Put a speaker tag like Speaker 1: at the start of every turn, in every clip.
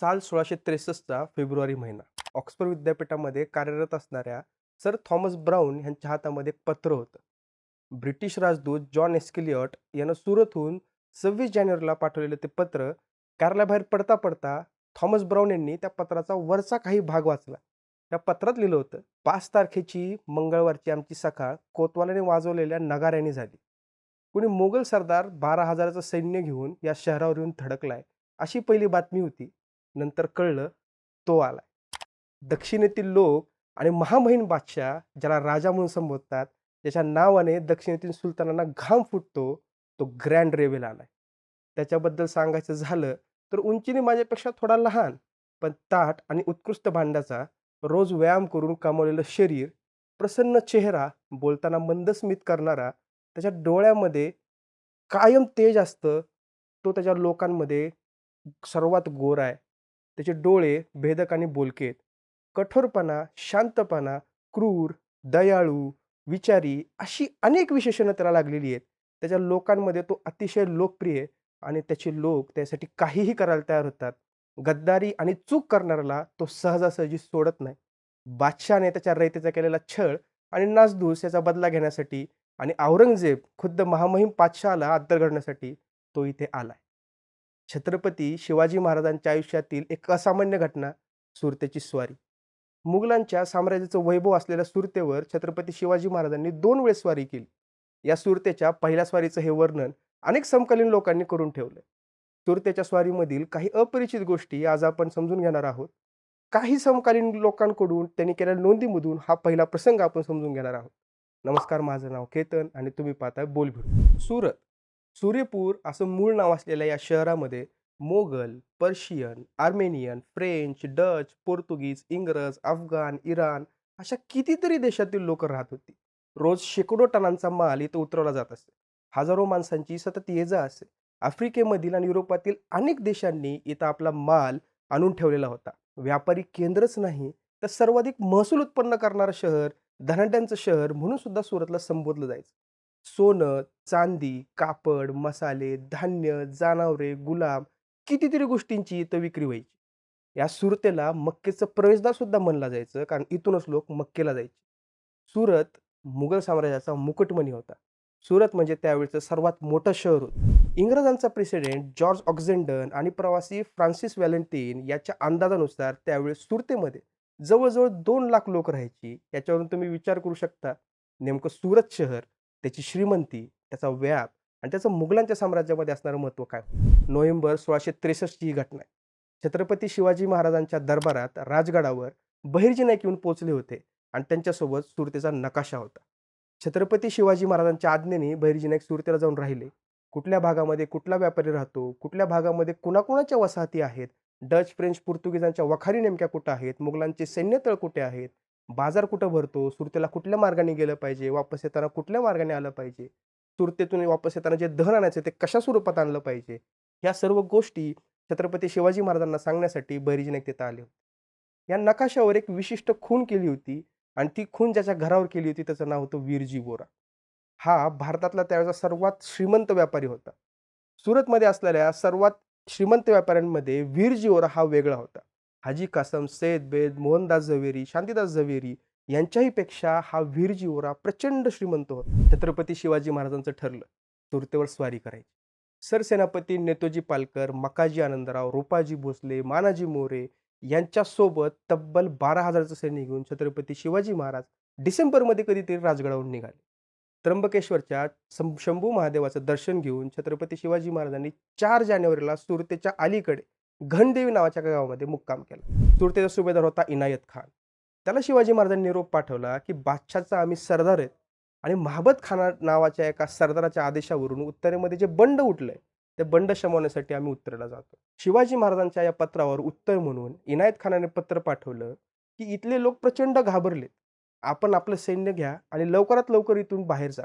Speaker 1: साल सोळाशे त्रेसष्टचा फेब्रुवारी महिना. ऑक्सफर्ड विद्यापीठामध्ये कार्यरत असणाऱ्या सर थॉमस ब्राऊन यांच्या हातामध्ये एक पत्र होतं. ब्रिटिश राजदूत जॉन एस्किलियॉट यानं सुरतहून सव्वीस जानेवारीला पाठवलेलं ते पत्र कार्यालयाबाहेर पडता पडता थॉमस ब्राऊन यांनी त्या पत्राचा वरचा काही भाग वाचला. त्या पत्रात लिहिलं होतं पाच तारखेची मंगळवारची आमची सकाळ कोतवालाने वाजवलेल्या नगाऱ्याने झाली. कुणी मोगल सरदार बारा हजाराचं सैन्य घेऊन या शहरावर येऊन थडकलाय अशी पहिली बातमी होती. नंतर कळलं तो आलाय. दक्षिणेतील लोक आणि महामहिन बादशाह ज्याला राजा म्हणून संबोधतात ज्याच्या नावाने दक्षिणेतील सुलतानांना घाम फुटतो तो ग्रँड रेवेल आलाय. त्याच्याबद्दल सांगायचं झालं तर उंचीने माझ्यापेक्षा थोडा लहान पण ताट आणि उत्कृष्ट भांड्याचा रोज व्यायाम करून कमावलेलं शरीर प्रसन्न चेहरा बोलताना मंदस्मित करणारा त्याच्या डोळ्यामध्ये कायम तेज असतं तो त्याच्या लोकांमध्ये सर्वात गोरा आहे. त्याचे डोळे भेदक आणि बोलकेत. कठोरपणा शांतपणा क्रूर दयाळू विचारी अशी अनेक विशेषणं त्याला लागलेली आहेत. त्याच्या लोकांमध्ये तो अतिशय लोकप्रिय आहे आणि त्याचे लोक त्यासाठी काहीही करायला तयार होतात. गद्दारी आणि चूक करणाऱ्याला तो सहजासहजी सोडत नाही. बादशाने त्याच्या रयतेचा केलेला छळ आणि नासधूस याचा बदला घेण्यासाठी आणि औरंगजेब खुद्द महामहिम पातशाहाला अद्दल घडण्यासाठी तो इथे आलाय. छत्रपती शिवाजी महाराजांच्या आयुष्यातील एक असामान्य घटना सुरतेची स्वारी. मुघलांच्या साम्राज्याचं वैभव असलेल्या सुरतेवर छत्रपती शिवाजी महाराजांनी दोन वेळेस स्वारी केली. या सुरतेच्या पहिल्या स्वारीचं हे वर्णन अनेक समकालीन लोकांनी करून ठेवलं सुरतेच्या स्वारीमधील काही अपरिचित गोष्टी आज आपण समजून घेणार आहोत. काही समकालीन लोकांकडून त्यांनी केलेल्या नोंदीमधून हा पहिला प्रसंग आपण समजून घेणार आहोत. नमस्कार माझं नाव केतन आणि तुम्ही पाहताय बोलभिड सुरत. सूर्यपूर असं मूळ नाव असलेल्या या शहरामध्ये Mughal Persian Armenian French Dutch Portuguese इंग्रज अफगाण इराण अशा कितीतरी देशातील लोक राहत होती. रोज शेकडो टनांचा माल इथं उतरवला जात असे. हजारो माणसांची सतत ये जा असे. आफ्रिकेमधील आणि युरोपातील अनेक देशांनी इथं आपला माल आणून ठेवलेला होता. व्यापारी केंद्रच नाही तर सर्वाधिक महसूल उत्पन्न करणारं शहर धनाड्यांचं शहर म्हणून सुद्धा सुरतला संबोधलं जायचं. सोनं चांदी कापड मसाले धान्य जनावरे गुलाम कितीतरी गोष्टींची इथं विक्री व्हायची. या सुरतेला मक्केचं प्रवेशद्वार सुद्धा म्हणलं जायचं कारण इथूनच लोक मक्केला जायचे. सुरत मुघल साम्राज्याचा मुकुटमणी होता. सुरत म्हणजे त्यावेळचं सर्वात मोठं शहर होतं. इंग्रजांचा प्रेसिडेंट जॉर्ज ऑक्झेंडन आणि प्रवासी फ्रान्सिस व्हॅलेंटीन याच्या अंदाजानुसार त्यावेळेस सुरतेमध्ये जवळजवळ दोन लाख लोक राहायची. याच्यावरून तुम्ही विचार करू शकता नेमकं सुरत शहर त्याची श्रीमंती त्याचा व्याप आणि त्याचं मुघलांच्या साम्राज्यामध्ये असणारं महत्त्व काय नोव्हेंबर सोळाशे त्रेसष्टची ही घटना आहे. छत्रपती शिवाजी महाराजांच्या दरबारात राजगडावर बहिर्जी नाईक येऊन पोचले होते आणि त्यांच्यासोबत सुरतेचा नकाशा होता. छत्रपती शिवाजी महाराजांच्या आज्ञेने बहिर्जी नाईक सुरतेला जाऊन राहिले. कुठल्या भागामध्ये कुठला व्यापारी राहतो? कुठल्या भागामध्ये कुणाकुणाच्या वसाहती आहेत? डच फ्रेंच पोर्तुगीजांच्या वखारी नेमक्या कुठं आहेत? मुघलांचे सैन्यतळ कुठे आहेत? बाजार कुठं भरतो? सुरतेला कुठल्या मार्गाने गेलं पाहिजे? वापस येताना कुठल्या मार्गाने आलं पाहिजे? सुरतेतून वापस येताना जे धन आणायचं ते कशा स्वरूपात आणलं पाहिजे? ह्या सर्व गोष्टी छत्रपती शिवाजी महाराजांना सांगण्यासाठी बहिर्जी तिथं आले होते. या नकाशावर एक विशिष्ट खून केली होती आणि ती खून ज्याच्या घरावर केली होती त्याचं नाव होतं वीरजी बोरा. हा भारतातला त्यावेळेचा सर्वात श्रीमंत व्यापारी होता. सुरतमध्ये असलेल्या सर्वात श्रीमंत व्यापाऱ्यांमध्ये वीरजी ओरा हा वेगळा होता. हाजी कासम सैद बेद मोहनदास झवेरी शांतीदास झवेरी यांच्याही पेक्षा हा वीरजी ओरा प्रचंड श्रीमंत होता. छत्रपती शिवाजी महाराजांचं ठरलं. तुर्तेवर स्वारी करायची. सरसेनापती नेतोजी पालकर मकाजी आनंदराव रूपाजी भोसले मानाजी मोरे यांच्यासोबत तब्बल बारा हजारचं सैन्य घेऊन छत्रपती शिवाजी महाराज डिसेंबरमध्ये कधीतरी राजगडावरून निघाले. त्र्यंबकेश्वरच्या शंभू महादेवाचं दर्शन घेऊन छत्रपती शिवाजी महाराजांनी चार जानेवारीला सुरतेच्या अलीकडे घनदेवी नावाच्या गावामध्ये मुक्काम केला. तुर्तेचा सुभेदार होता इनायत खान. त्याला शिवाजी महाराजांनी निरोप पाठवला की बादशाहचा आम्ही सरदार आहेत आणि महाबत खाना नावाच्या एका सरदाराच्या आदेशावरून उत्तरेमध्ये जे बंड उठलंय ते बंड शमवण्यासाठी आम्ही उत्तरेला जातो. शिवाजी महाराजांच्या या पत्रावर उत्तर म्हणून इनायत खानाने पत्र पाठवलं की इथले लोक प्रचंड घाबरलेत. आपण आपलं सैन्य घ्या आणि लवकरात लवकर इथून बाहेर जा.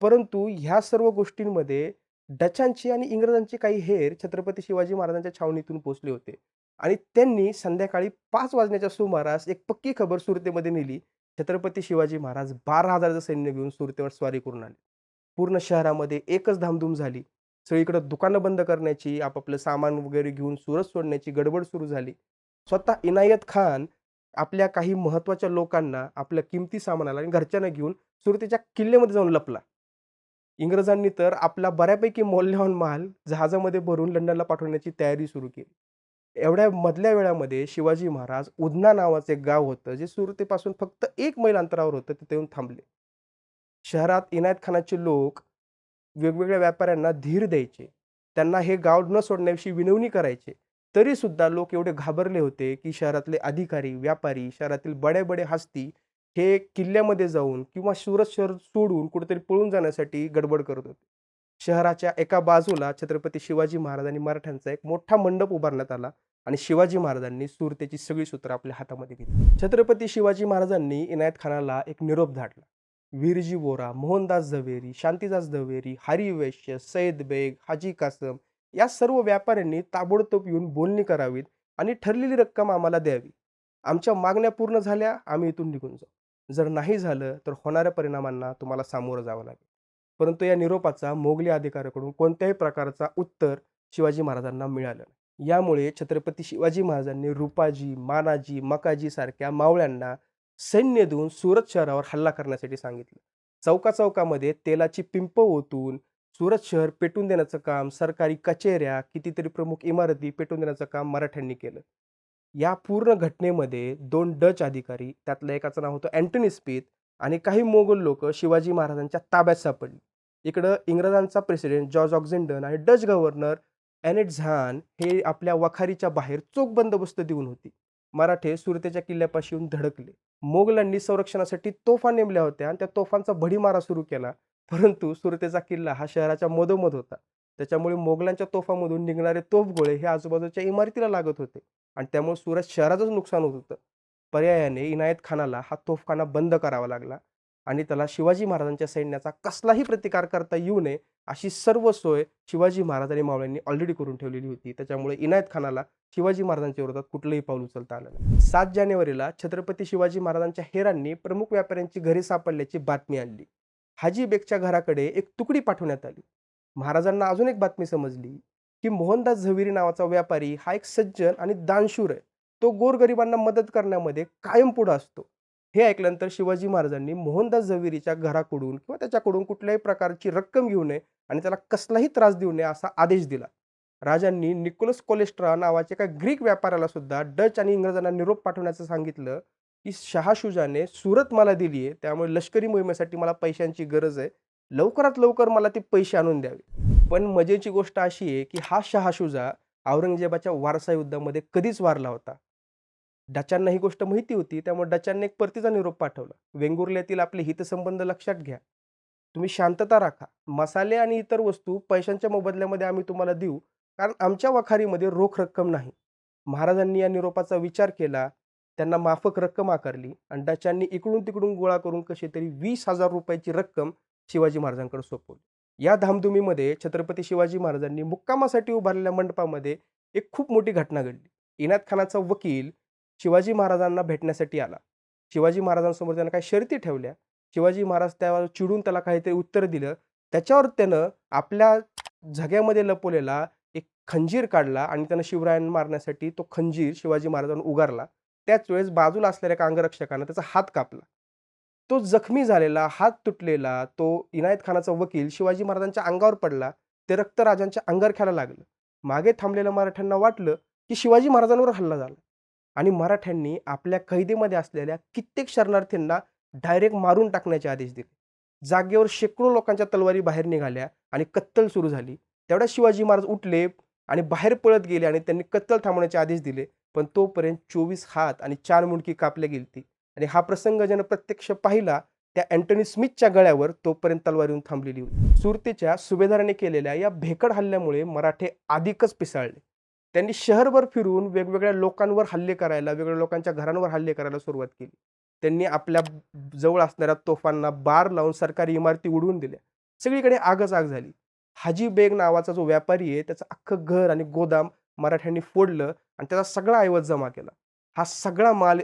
Speaker 1: परंतु ह्या सर्व गोष्टींमध्ये डचांची आणि इंग्रजांची काही हेर छत्रपती शिवाजी महाराजांच्या छावणीतून पोचले होते आणि त्यांनी संध्याकाळी पाच वाजण्याच्या सुमारास एक पक्की खबर सुरतेमध्ये नेली छत्रपती शिवाजी महाराज बारा हजाराचं सैन्य घेऊन सुरतेवर स्वारी करून आले पूर्ण शहरामध्ये एकच धामधूम झाली सगळीकडं दुकानं बंद करण्याची, आपापलं सामान वगैरे घेऊन सुरत सोडण्याची गडबड सुरू झाली. स्वतः इनायत खान आपल्या काही महत्त्वाच्या लोकांना, आपल्या किमती सामानाला आणि घरच्यांना घेऊन सुरतेच्या किल्ल्यामध्ये जाऊन लपला. इंग्रजांनी तर आपला बऱ्यापैकी मौल्यवान माल जहाजामध्ये भरून लंडनला पाठवण्याची तयारी सुरू केली. एवढ्या मधल्या वेळामध्ये शिवाजी महाराज उधना नावाचं एक गाव होतं, जे सुरतेपासून फक्त एक मैल अंतरावर होतं. तिथे येऊन थांबले. शहरात इनायत खानाचे लोक वेगवेगळ्या व्यापाऱ्यांना धीर द्यायचे. त्यांना हे गाव न सोडण्याविषयी विनवणी करायचे. तरीसुद्धा लोक एवढे घाबरले होते, की शहरातले अधिकारी, व्यापारी, शहरातील बडे-बडे हस्ती हे किल्ल्यामध्ये जाऊन किंवा सुरत शहर सोडून कुठेतरी पळून जाण्यासाठी गडबड करत होते. शहराच्या एका बाजूला छत्रपती शिवाजी महाराज आणि मराठ्यांचा एक मोठा मंडप उभारण्यात आला आणि शिवाजी महाराजांनी सुरतेची सगळी सूत्र आपल्या हातामध्ये घेतली. छत्रपती शिवाजी महाराजांनी इनायत खानाला एक निरोप धाडला. वीरजी वोरा, मोहनदास झवेरी, शांतीदास झवेरी, हरी वैश्य, सैद बेग, हाजी कासम या सर्व व्यापाऱ्यांनी ताबडतोब येऊन बोलणी करावीत आणि ठरलेली रक्कम आम्हाला द्यावी. आमच्या मागण्या पूर्ण झाल्या, आम्ही इथून निघून जाऊ. जर नाही झालं, तर होणाऱ्या परिणामांना तुम्हाला सामोरं जावं लागेल. परंतु या निरोपाचा मोगली अधिकाऱ्याकडून कोणत्याही प्रकारचा उत्तर शिवाजी महाराजांना मिळालं नाही. यामुळे छत्रपती शिवाजी महाराजांनी रुपाजी, मानाजी, मकाजी सारख्या मावळ्यांना सैन्य देऊन सुरत शहरावर हल्ला करण्यासाठी सांगितलं. चौका-चौकामध्ये तेलाची पिंप ओतून सुरत शहर पेटवून देण्याचं काम, सरकारी कचेऱ्या, कितीतरी प्रमुख इमारती पेटून देण्याचं काम मराठ्यांनी केलं. या पूर्ण घटनेमध्ये दोन डच अधिकारी, त्यातलं एकाचं नाव होतं अँटनी स्मिथ आणि काही मोगल लोकं शिवाजी महाराजांच्या ताब्यात सापडली. इकडं इंग्रजांचा प्रेसिडेंट जॉर्ज ऑक्झेंडन आणि डच गव्हर्नर ॲनेट झान हे आपल्या वखारीच्या बाहेर चोख बंदोबस्त देऊन होती. मराठे सुरतेच्या किल्ल्यापाशी येऊन धडकले. मोगलांनी संरक्षणासाठी तोफा नेमल्या होत्या आणि त्या तोफांचा भडीमारा सुरू केला. परंतु सुरतेचा किल्ला हा शहराच्या मधोमध होता. त्याच्यामुळे मोगलांच्या तोफामधून निघणारे तोफगोळे हे आजूबाजूच्या इमारतीला लागत होते आणि त्यामुळे सुरत शहराचंच नुकसान होत होतं. पर्यायाने इनायत खानाला हा तोफखाना बंद करावा लागला आणि त्याला शिवाजी महाराजांच्या सैन्याचा कसलाही प्रतिकार करता येऊ नये, अशी सर्व सोय शिवाजी महाराज आणि मावळ्यांनी ऑलरेडी करून ठेवलेली होती. त्याच्यामुळे इनायत खानाला शिवाजी महाराजांच्या विरोधात कुठलंही पाऊल उचलता आलं नाही. सात जानेवारीला छत्रपती शिवाजी महाराजांच्या हेरांनी प्रमुख व्यापाऱ्यांची घरे सापडल्याची बातमी आणली. हाजी बेगच्या घराकडे एक तुकडी पाठवण्यात आली. महाराजांना अजून एक बातमी समजली, की मोहनदास झवेरी नावाचा व्यापारी हा एक सज्जन आणि दानशूर आहे. तो गोरगरिबांना मदत करण्यामध्ये कायम पुढं असतो. हे ऐकल्यानंतर शिवाजी महाराजांनी मोहनदास झवेरीच्या घराकडून किंवा त्याच्याकडून कुठल्याही प्रकारची रक्कम घेऊ नये आणि त्याला कसलाही त्रास देऊ नये असा आदेश दिला. राजांनी निकोलस कोलेस्ट्रा नावाच्या एका ग्रीक व्यापाऱ्याला सुद्धा डच आणि इंग्रजांना निरोप पाठवण्याचं सांगितलं, की शहा शुजाने सुरत मला दिली आहे, त्यामुळे लष्करी मोहिमेसाठी मला पैशांची गरज आहे. लवकरात लवकर मला ते पैसे आणून द्यावे. पण मजेची गोष्ट अशी आहे, की हा शहाशुजा औरंगजेबाच्या वारसा युद्धामध्ये कधीच वारला होता. डचांना ही गोष्ट माहिती होती. त्यामुळे डचांनी एक परतीचा निरोप पाठवला. वेंगुर्ल्यातील आपले हितसंबंध लक्षात घ्या. तुम्ही शांतता राखा. मसाले आणि इतर वस्तू पैशांच्या मोबदल्यामध्ये आम्ही तुम्हाला देऊ, कारण आमच्या वखारीमध्ये रोख रक्कम नाही. महाराजांनी या निरोपाचा विचार केला. त्यांना माफक रक्कम आकारली आणि डचांनी इकडून-तिकडून गोळा करून कसेतरी वीस हजार रुपयाची रक्कम शिवाजी महाराजांकडे सोपवली. या धामधुमीमध्ये छत्रपती शिवाजी महाराजांनी मुक्कामासाठी उभारलेल्या मंडपामध्ये एक खूप मोठी घटना घडली. इनायत खानाचा वकील शिवाजी महाराजांना भेटण्यासाठी आला. शिवाजी महाराजांसमोर त्यानं काही शर्ती ठेवल्या. शिवाजी महाराज त्यावर चिडून त्याला काहीतरी उत्तर दिलं. त्याच्यावर त्यानं आपल्या झग्यामध्ये लपवलेला एक खंजीर काढला आणि त्यानं शिवरायांना मारण्यासाठी तो खंजीर शिवाजी महाराजांना उगारला. त्याच वेळेस बाजूला असलेल्या एका अंगरक्षकानं त्याचा हात कापला. तो जखमी झालेला, हात तुटलेला तो इनायत खानाचा वकील शिवाजी महाराजांच्या अंगावर पडला. ते रक्त राजांच्या खेळायला लागलं. मागे थांबलेल्या मराठ्यांना वाटलं, की शिवाजी महाराजांवर हल्ला झाला आणि मराठ्यांनी आपल्या कैदेमध्ये असलेल्या कित्येक शरणार्थींना डायरेक्ट मारून टाकण्याचे आदेश दिले. जागेवर शेकडो लोकांच्या तलवारी बाहेर निघाल्या आणि कत्तल सुरू झाली. तेवढ्यात शिवाजी महाराज उठले आणि बाहेर पळत गेले आणि त्यांनी कत्तल थांबवण्याचे आदेश दिले. पण तोपर्यंत 24 हात आणि चार मुंडकी कापल्या गेलती आणि हा प्रसंग ज्यानं प्रत्यक्ष पाहिला त्या अँटनी स्मिथच्या गळ्यावर तोपर्यंत तलवार येऊन थांबलेली होती. सुरतेच्या सुभेदाराने केलेल्या या भेकड हल्ल्यामुळे मराठे अधिकच पिसाळले. त्यांनी शहरभर फिरून वेगवेगळ्या लोकांवर हल्ले करायला, वेगवेगळ्या लोकांच्या घरांवर हल्ले करायला सुरुवात केली. त्यांनी आपल्या जवळ असणाऱ्या तोफांना बार लावून सरकारी इमारती उडवून दिल्या. सगळीकडे आगच आग झाली. हाजी बेग नावाचा जो व्यापारी आहे, त्याचं अख्खं घर आणि गोदाम मराठ्यांनी फोडलं आणि त्याचा सगळा ऐवज जमा केला. हा सगळा माल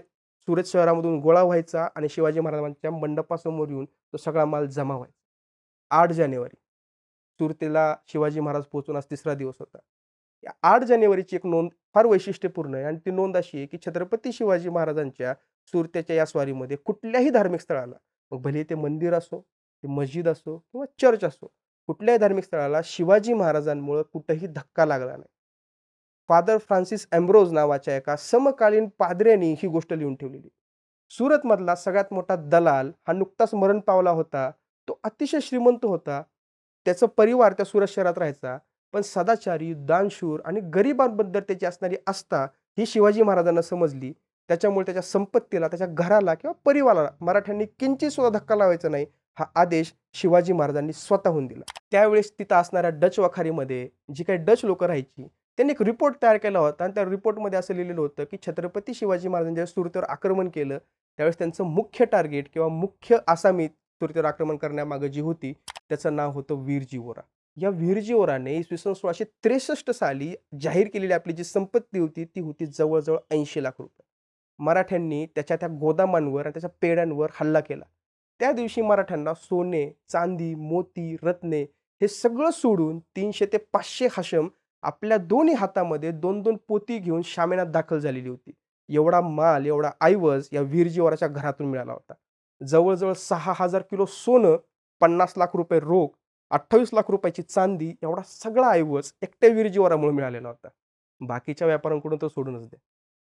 Speaker 1: सुरत शहरामधून गोळा व्हायचा आणि शिवाजी महाराजांच्या मंडपासमोर येऊन तो सगळा माल जमा व्हायचा. आठ जानेवारी सुरतेला शिवाजी महाराज पोहोचून आज तिसरा दिवस होता या आठ जानेवारीची एक नोंद फार वैशिष्ट्यपूर्ण आहे आणि ती नोंद अशी आहे की छत्रपती शिवाजी महाराजांच्या सुरतेच्या या स्वारीमध्ये कुठल्याही धार्मिक स्थळाला मग भले ते मंदिर असो ते मस्जिद असो किंवा चर्च असो कुठल्याही धार्मिक स्थळाला शिवाजी महाराजांमुळं कुठंही धक्का लागला नाही फादर फ्रान्सिस एम्ब्रोज नावाच्या एका समकालीन पाद्र्यांनी ही गोष्ट लिहून ठेवलेली. सुरतमधला सगळ्यात मोठा दलाल हा नुकताच मरण पावला होता. तो अतिशय श्रीमंत होता. त्याचा परिवार त्या सुरत शहरात राहायचा. पण सदाचारी दानशूर आणि गरिबांबद्दल त्याची असणारी आस्था ही शिवाजी महाराजांना समजली. त्याच्यामुळे त्याच्या संपत्तीला त्याच्या घराला किंवा परिवाराला मराठ्यांनी किंचित सुद्धा धक्का लावायचा नाही हा आदेश शिवाजी महाराजांनी स्वतःहून दिला. त्यावेळेस तिथं असणाऱ्या डच वखारीमध्ये जी काही डच लोक राहायची त्यांनी एक रिपोर्ट तयार केला होता आणि त्या रिपोर्टमध्ये असं लिहिलेलं होतं की छत्रपती शिवाजी महाराजांनी ज्यावेळेस सुरतेवर आक्रमण केलं त्यावेळेस त्यांचं मुख्य टार्गेट किंवा मुख्य आसामी सुरतेवर आक्रमण करण्यामागं जी होती त्याचं नाव होतं वीरजी ओरा. या वीरजी ओराने इसवी सन सोळाशे त्रेसष्ट साली जाहीर केलेली आपली जी संपत्ती होती ती होती जवळजवळ ऐंशी लाख रुपये. मराठ्यांनी त्याच्या त्या गोदामांवर आणि त्याच्या पेड्यांवर हल्ला केला. त्या दिवशी मराठ्यांना सोने चांदी मोती रत्ने हे सगळं सोडून तीनशे ते पाचशे हशम आपल्या दोन्ही हातामध्ये दोन दोन पोती घेऊन शामेनात दाखल झालेली होती. एवढा माल एवढा ऐवज या वीरजीवराच्या घरातून मिळाला होता. जवळजवळ सहा हजार किलो सोनं पन्नास लाख रुपये रोख अठ्ठावीस लाख रुपयाची चांदी एवढा सगळा ऐवज एकट्या वीरजीवरामुळे मिळालेला होता. बाकीच्या व्यापाऱ्यांकडून तर सोडूनच दे.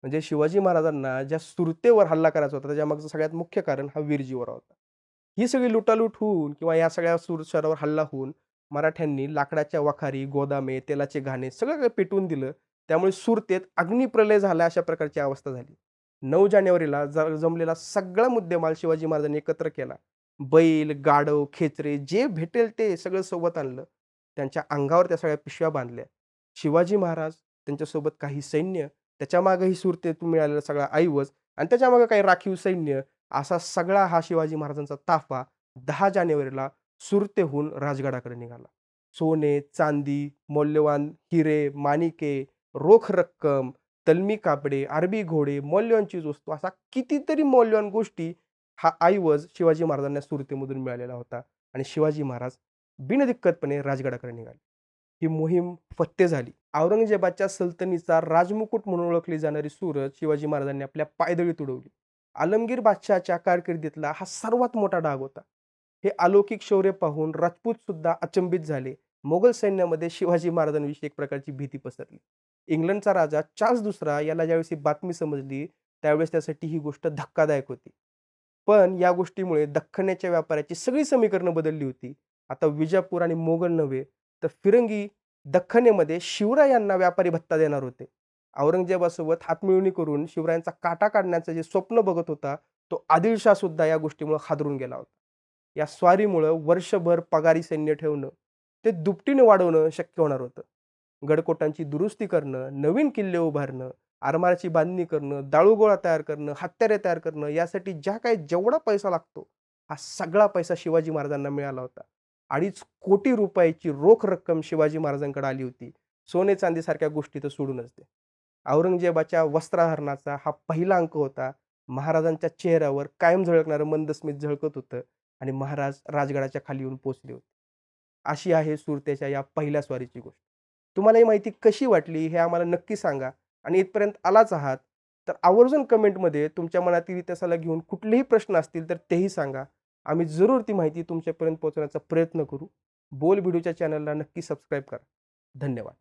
Speaker 1: म्हणजे शिवाजी महाराजांना ज्या सुरतेवर हल्ला करायचा होता त्याच्यामागचं सगळ्यात मुख्य कारण हा वीरजीवरा होता. ही सगळी लुटालूट होऊन किंवा या सगळ्या सुरशरावर हल्ला होऊन मराठ्यांनी लाकडाच्या वखारी गोदामे तेलाचे घाणे सगळं काही पेटवून दिलं. त्यामुळे सुरतेत अग्निप्रलय झाला अशा प्रकारची अवस्था झाली. नऊ जानेवारीला ज जमलेला सगळा मुद्देमाल शिवाजी महाराजांनी एकत्र केला. बैल गाढव खेचरे जे भेटेल ते सगळं सोबत आणलं. त्यांच्या अंगावर त्या सगळ्या पिशव्या बांधल्या. शिवाजी महाराज त्यांच्यासोबत काही सैन्य त्याच्यामागंही सुरतेतून मिळालेला सगळा ऐवज आणि त्याच्यामागं काही राखीव सैन्य असा सगळा हा शिवाजी महाराजांचा ताफा दहा जानेवारीला सुरतेहून राजगडाकडे निघाला. सोने चांदी मौल्यवान हिरे माणिके रोख रक्कम तलमी कापडे अरबी घोडे मौल्यवान चीज वस्तू असा कितीतरी मौल्यवान गोष्टी हा ऐवज शिवाजी महाराजांना सुरतेमधून मिळालेला होता आणि शिवाजी महाराज बिनदिक्कतपणे राजगडाकडे निघाले. ही मोहीम फत्ते झाली. औरंगजेबाच्या सल्तनीचा राजमुकुट म्हणून ओळखली जाणारी सुरत शिवाजी महाराजांनी आपल्या पायदळीत उडवली. आलमगीर बादशहाच्या कारकिर्दीतला हा सर्वात मोठा डाग होता. हे अलौकिक शौर्य पाहून राजपूत सुद्धा अचंबित झाले. मोगल सैन्यामध्ये शिवाजी महाराजांविषयी एक प्रकारची भीती पसरली. इंग्लंडचा राजा चार्ल्स दुसरा याला ज्यावेळेस ही बातमी समजली त्यावेळेस त्यासाठी ही गोष्ट धक्कादायक होती. पण या गोष्टीमुळे दख्खनाच्या व्यापाराची सगळी समीकरणं बदलली होती. आता विजापूर आणि मोगल नव्हे तर फिरंगी दख्खनेमध्ये शिवरायांना व्यापारी भत्ता देणार होते. औरंगजेबासोबत हातमिळवणी करून शिवरायांचा काटा काढण्याचं जे स्वप्न बघत होता तो आदिलशाह सुद्धा या गोष्टीमुळे हादरून गेला होता. या स्वारीमुळं वर्षभर पगारी सैन्य ठेवणं ते दुपटीने वाढवणं शक्य होणार होतं. गडकोटांची दुरुस्ती करणं नवीन किल्ले उभारणं आरमाराची बांधणी करणं दाळूगोळा तयार करणं हत्यारे तयार करणं यासाठी ज्या काही जेवढा पैसा लागतो हा सगळा पैसा शिवाजी महाराजांना मिळाला होता. अडीच कोटी रुपयाची रोख रक्कम शिवाजी महाराजांकडे आली होती. सोने चांदीसारख्या गोष्टी तर सोडूनच दे. औरंगजेबाच्या वस्त्रहरणाचा हा पहिला अंक होता. महाराजांच्या चेहऱ्यावर कायम झळकणारं मंदस्मित झळकत होतं. आणि महाराज राजगडाच्या खाली येऊन पोचले होते. अशी आहे सुरतेच्या या पहिल्या स्वारीची गोष्ट. तुम्हाला ही माहिती कशी वाटली हे आम्हाला नक्की सांगा आणि इथपर्यंत आलाच आहात तर आवर्जून कमेंटमध्ये तुमच्या मनातील इतिहासाला घेऊन कुठलेही प्रश्न असतील तर तेही सांगा. आम्ही जरूर ती माहिती तुमच्यापर्यंत पोहोचवण्याचा प्रयत्न करू. बोल व्हिडिओच्या चॅनलला नक्की सबस्क्राईब करा. धन्यवाद.